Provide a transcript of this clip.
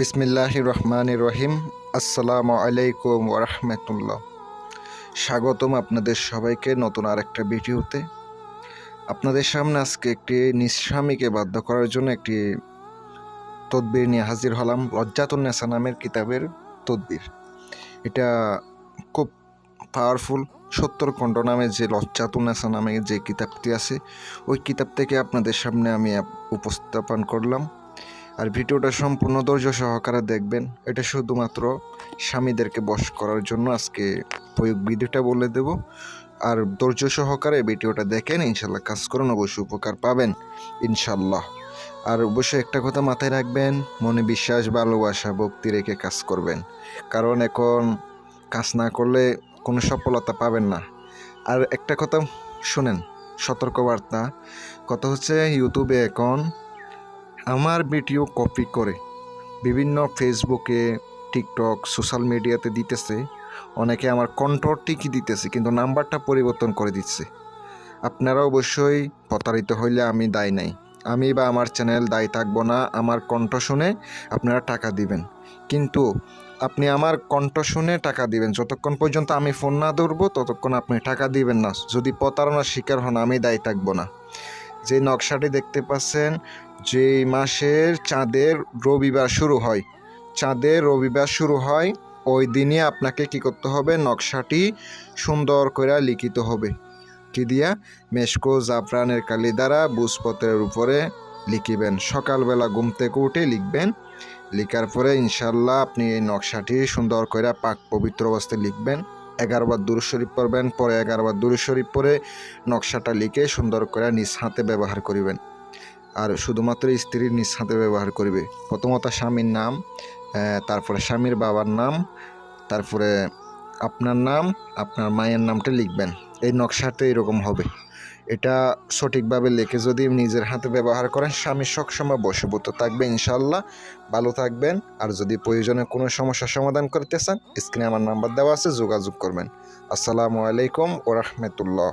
বিসমিল্লাহ রহমান রহিম। আসসালামু আলাইকুম ওরহমতুল্লাহ স্বাগতম আপনাদের সবাইকে নতুন আরেকটা ভিডিওতে। আপনাদের সামনে আজকে একটি নিঃস্বামীকে বাধ্য করার জন্য একটি তদবির নিয়ে হাজির হলাম। লজ্জাতুন্নেসা নামের কিতাবের তদবির। এটা খুব পাওয়ারফুল সত্তর খণ্ড নামে যে লজ্জাতুন্নেসা নামে যে কিতাবটি আছে, ওই কিতাব থেকে আপনাদের সামনে আমি উপস্থাপন করলাম। আর ভিডিওটা সম্পূর্ণ ধৈর্য সহকারে দেখবেন। এটা শুধুমাত্র স্বামীদেরকে বশ করার জন্য আজকে প্রয়োগ বিধিটা বলে দেব। আর ধৈর্য সহকারে ভিডিওটা দেখেন, ইনশাল্লাহ কাজ করুন, অবশ্যই উপকার পাবেন, ইনশাল্লাহ। আর অবশ্যই একটা কথা মাথায় রাখবেন, মনে বিশ্বাস, ভালোবাসা, ভক্তি রেখে কাজ করবেন। কারণ এখন কাজ না করলে কোনো সফলতা পাবেন না। আর একটা কথা শুনেন, সতর্কবার্তা। কথা হচ্ছে ইউটিউবে এখন আমার ভিডিও কপি করে বিভিন্ন ফেসবুকে, টিকটক, সোশ্যাল মিডিয়াতে দিতেছে। অনেকে আমার কণ্ঠর ঠিকই দিতেছে, কিন্তু নাম্বারটা পরিবর্তন করে দিচ্ছে। আপনারা অবশ্যই প্রতারিত হইলে আমি দায় নাই। আমি বা আমার চ্যানেল দায়ী থাকব না, আমার কণ্ঠ শুনে আপনারা টাকা দিবেন। কিন্তু আপনি আমার কণ্ঠ শুনে টাকা দিবেন, যতক্ষণ পর্যন্ত আমি ফোন না ধরবো, ততক্ষণ আপনি টাকা দিবেন না। যদি প্রতারণার শিকার হন, আমি দায়ী থাকব না। যে নকশাটি দেখতে পাচ্ছেন যে মাসের চাঁদের রবিবার শুরু হয়। চাঁদের রবিবার শুরু হয়, ওই দিনে আপনাকে কি করতে হবে? নকশাটি সুন্দর করে লিখিত হবে। কি দিয়া? মেশকো জাফরানের কালি দ্বারা বুঝপত্রের উপরে লিখিবেন। সকালবেলা ঘুম থেকে উঠে লিখবেন। লিখার পরে ইনশাল্লাহ আপনি এই নকশাটি সুন্দর করে পাক পবিত্র অবস্থায় লিখবেন। এগারোবার দূর শরীফ পড়বেন, পরে এগারোবার দূর শরীফ পরে নকশাটা লিখে সুন্দর করে নিজ হাতে ব্যবহার করিবেন। আর শুধুমাত্র স্ত্রীর নিজ হাতে ব্যবহার করবে। প্রথমত স্বামীর নাম তারপরে স্বামীর বাবার নাম, তারপরে আপনার নাম, আপনার মায়ের নামটা লিখবেন। এই নকশাটা এরকম হবে। এটা সঠিকভাবে লিখে যদি নিজের হাতে ব্যবহার করেন, স্বামী সবসময় বশভূত থাকবে ইনশাল্লাহ ভালো থাকবেন। আর যদি প্রয়োজনে কোনো সমস্যার সমাধান করতে চান, স্ক্রিনে আমার নাম্বার দেওয়া আছে, যোগাযোগ করবেন। আসসালামু আলাইকুম ও রহমতুল্লাহ।